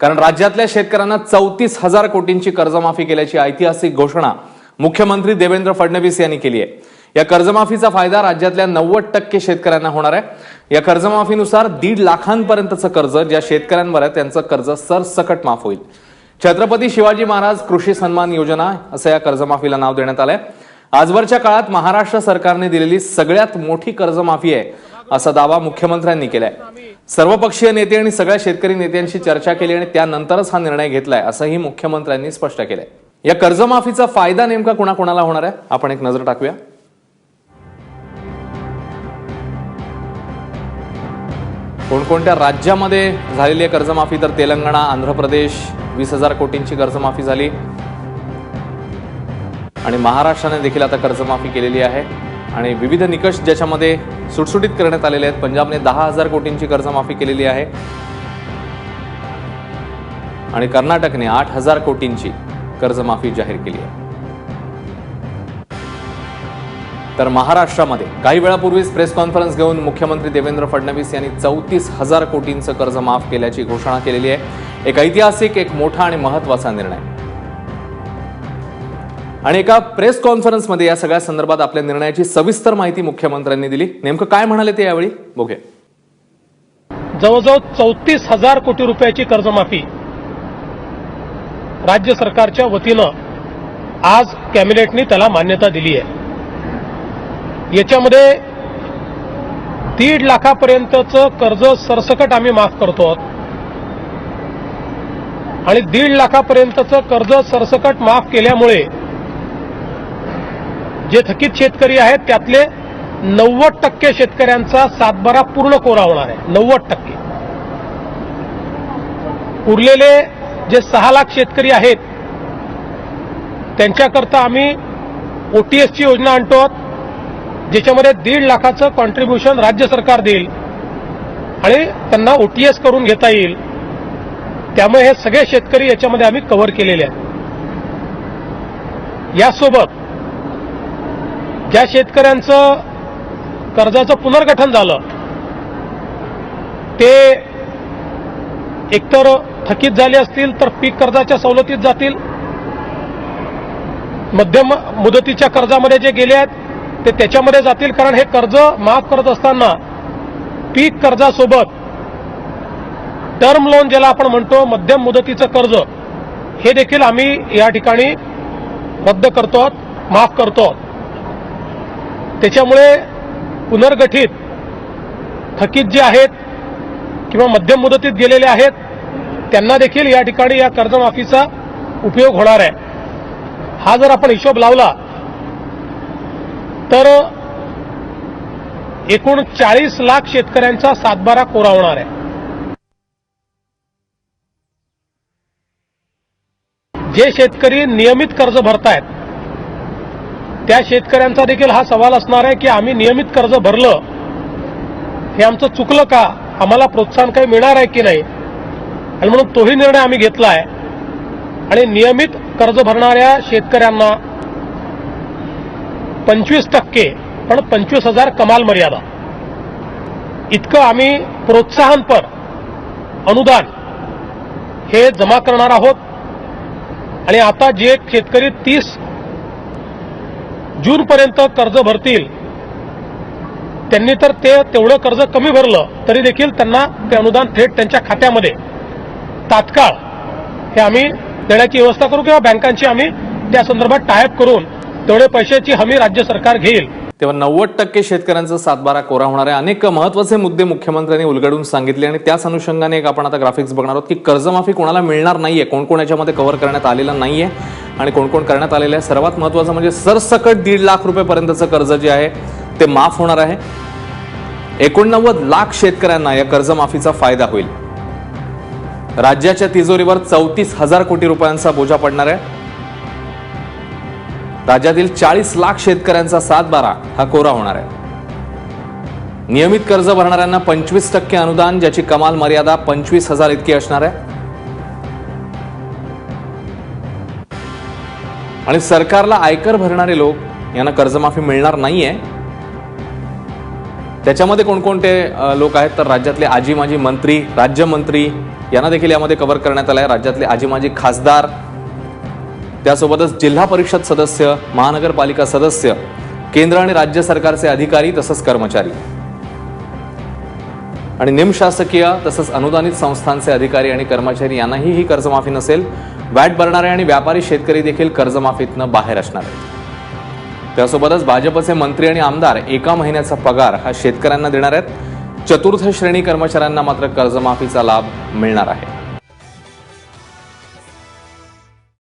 कारण राज्यातल्या शेतकऱ्यांना चौतीस हजार कोटींची कर्जमाफी केल्याची ऐतिहासिक घोषणा मुख्यमंत्री देवेंद्र फडणवीस यांनी केली आहे. या कर्जमाफीचा फायदा राज्यातल्या नव्वद टक्के शेतकऱ्यांना होणार आहे. या कर्जमाफीनुसार दीड लाखांपर्यंतचं कर्ज ज्या शेतकऱ्यांवर आहे त्यांचं कर्ज सरसकट माफ होईल. छत्रपती शिवाजी महाराज कृषी सन्मान योजना असं या कर्जमाफीला नाव देण्यात आलंय. आजवरच्या काळात महाराष्ट्र सरकारने दिलेली सगळ्यात मोठी कर्जमाफी आहे असा दावा मुख्यमंत्र्यांनी केलाय. सर्वपक्षीय नेते आणि सगळ्या शेतकरी नेत्यांशी चर्चा केली आणि त्यानंतरच हा निर्णय घेतलाय असंही मुख्यमंत्र्यांनी स्पष्ट केलंय. या कर्जमाफीचा फायदा नेमका कुणाकुणाला होणार आहे? आपण एक नजर टाकूया. कोणकोणत्या राज्यामध्ये झालेली आहे कर्जमाफी? तर तेलंगणा आंध्र प्रदेश वीस हजार कोटींची कर्जमाफी झाली. आणि महाराष्ट्राने देखील आता कर्जमाफी केलेली आहे. आणि विविध निकष ज्याच्यामध्ये सुटसुटीत करण्यात आलेले आहेत. पंजाबने दहा हजार कोटींची कर्जमाफी केलेली आहे. आणि कर्नाटकने आठ हजार कोटींची कर्जमाफी जाहीर केली आहे. तर महाराष्ट्रामध्ये काही वेळापूर्वीच प्रेस कॉन्फरन्स घेऊन मुख्यमंत्री देवेंद्र फडणवीस यांनी चौतीस हजार कोटींचं कर्ज माफ केल्याची घोषणा केलेली आहे. एक ऐतिहासिक एक मोठा आणि महत्त्वाचा निर्णय. आणि एका प्रेस कॉन्फरन्समध्ये या सगळ्या संदर्भात आपल्या निर्णयाची सविस्तर माहिती मुख्यमंत्र्यांनी दिली. नेमकं काय म्हणाले ते यावेळी? बघूया. जवळजवळ चौतीस हजार कोटी रुपयाची कर्जमाफी राज्य सरकारच्या वतीनं आज कॅबिनेटनी त्याला मान्यता दिली आहे. याच्यामध्ये दीड लाखापर्यंतचं कर्ज सरसकट आम्ही माफ करतो आहोत. आणि दीड लाखापर्यंतचं कर्ज सरसकट माफ केल्यामुळे जे थकीत शेतकरी आहेत त्यातले नव्वद टक्के शेतकऱ्यांचा सातबारा पूर्ण कोरा होणार आहे. नव्वद टक्के. उरलेले जे सहा लाख शेतकरी आहेत त्यांच्याकरता आम्ही ओटीएसची योजना आणतो आहोत, ज्याच्यामध्ये दीड लाखाचं कॉन्ट्रीब्युशन राज्य सरकार देईल आणि त्यांना ओटीएस करून घेता येईल. त्यामुळे हे सगळे शेतकरी याच्यामध्ये आम्ही कव्हर केलेले आहेत. यासोबत ज्या शेतकऱ्यांचं कर्जाचं पुनर्गठन झालं ते एकतर थकीत झाले असतील तर पीक कर्जाच्या सवलतीत जातील. मध्यम मुदतीच्या कर्जामध्ये जे गेले आहेत ते त्याच्यामध्ये जातील कारण हे कर्ज माफ करत असताना पीक कर्जासोबत टर्म लोन ज्याला आपण म्हणतो मध्यम मुदतीचं कर्ज हे देखील आम्ही या ठिकाणी रद्द करतो माफ करतो आहोत. त्याच्यामुळे पुनर्गठित थकीत जे आहेत किंवा मध्यम मुदतीत गेलेले आहेत त्यांना देखील या ठिकाणी या कर्जमाफीचा उपयोग होणार आहे. हा जर आपण हिशोब लावला तर एकूण चाळीस लाख शेतकऱ्यांचा सातबारा कोरा होणार आहे. जे शेतकरी नियमित कर्ज भरतायत त्या शेतकऱ्यांचा देखील हा सवाल असणार आहे की आम्ही नियमित कर्ज भरलं हे आमचं चुकलं का? आम्हाला प्रोत्साहन काही मिळणार आहे की नाही? आणि म्हणून तोही निर्णय आम्ही घेतला आहे. आणि नियमित कर्ज भरणाऱ्या शेतकऱ्यांना पंचवीस टक्के पण पंचवीस हजार कमाल मर्यादा. इतकं आम्ही प्रोत्साहनपर अनुदान हे जमा करणार आहोत. आणि आता जे शेतकरी तीस जूनपर्यंत कर्ज भरतील. त्यांनी तर ते तेवढं कर्ज कमी भरलं तरी देखील त्यांना ते अनुदान थेट त्यांच्या खात्यामध्ये. तात्काळ हे आम्ही देण्याची व्यवस्था करू किंवा बँकांची आम्ही त्या संदर्भात टायप करून तेवढे पैशाची हमी राज्य सरकार घेईल. तेव्हा नव्वद टक्के शेतकऱ्यांचा सातबारा कोरा होणार आहे. अनेक महत्त्वाचे मुद्दे मुख्यमंत्र्यांनी उलगडून सांगितले आणि त्याच अनुषंगाने एक आपण आता ग्राफिक्स बघणार आहोत की कर्जमाफी कोणाला मिळणार नाहीये कोण कोण याच्यामध्ये कव्हर करण्यात आलेलं नाहीये. आणि कोण कोण करण्यात आलेलं आहे. सर्वात महत्वाचं म्हणजे सरसकट दीड लाख रुपयेपर्यंतचं कर्ज जे आहे ते माफ होणार आहे. एकोणनव्वद लाख शेतकऱ्यांना या कर्जमाफीचा फायदा होईल. राज्याच्या तिजोरीवर चौतीस हजार कोटी रुपयांचा बोजा पडणार आहे. राज्यातील चाळीस लाख शेतकऱ्यांचा सातबारा हा कोरा होणार आहे. नियमित कर्ज भरणाऱ्यांना पंचवीस टक्के अनुदान ज्याची कमाल मर्यादा पंचवीस हजार इतकी असणार आहे. आणि सरकारला आयकर भरणारे लोक यांना कर्जमाफी मिळणार नाहीये. त्याच्यामध्ये कोणकोणते लोक आहेत? तर राज्यातले आजी माजी मंत्री राज्यमंत्री यांना देखील यामध्ये कव्हर करण्यात आलं आहे राज्यातले आजी माजी खासदार त्यासोबतच जिल्हा परिषद सदस्य महानगरपालिका सदस्य केंद्र आणि राज्य सरकारचे अधिकारी तसंच कर्मचारी. आणि निमशासकीय तसंच अनुदानित संस्थांचे अधिकारी आणि कर्मचारी यांनाही ही कर्जमाफी नसेल वॅट भरणारे आणि व्यापारी शेतकरी देखील कर्जमाफीतनं बाहेर असणार आहेत. त्यासोबतच भाजपचे मंत्री आणि आमदार एका महिन्याचा पगार हा शेतकऱ्यांना देणार आहेत. चतुर्थ श्रेणी कर्मचाऱ्यांना मात्र कर्जमाफीचा लाभ मिळणार आहे.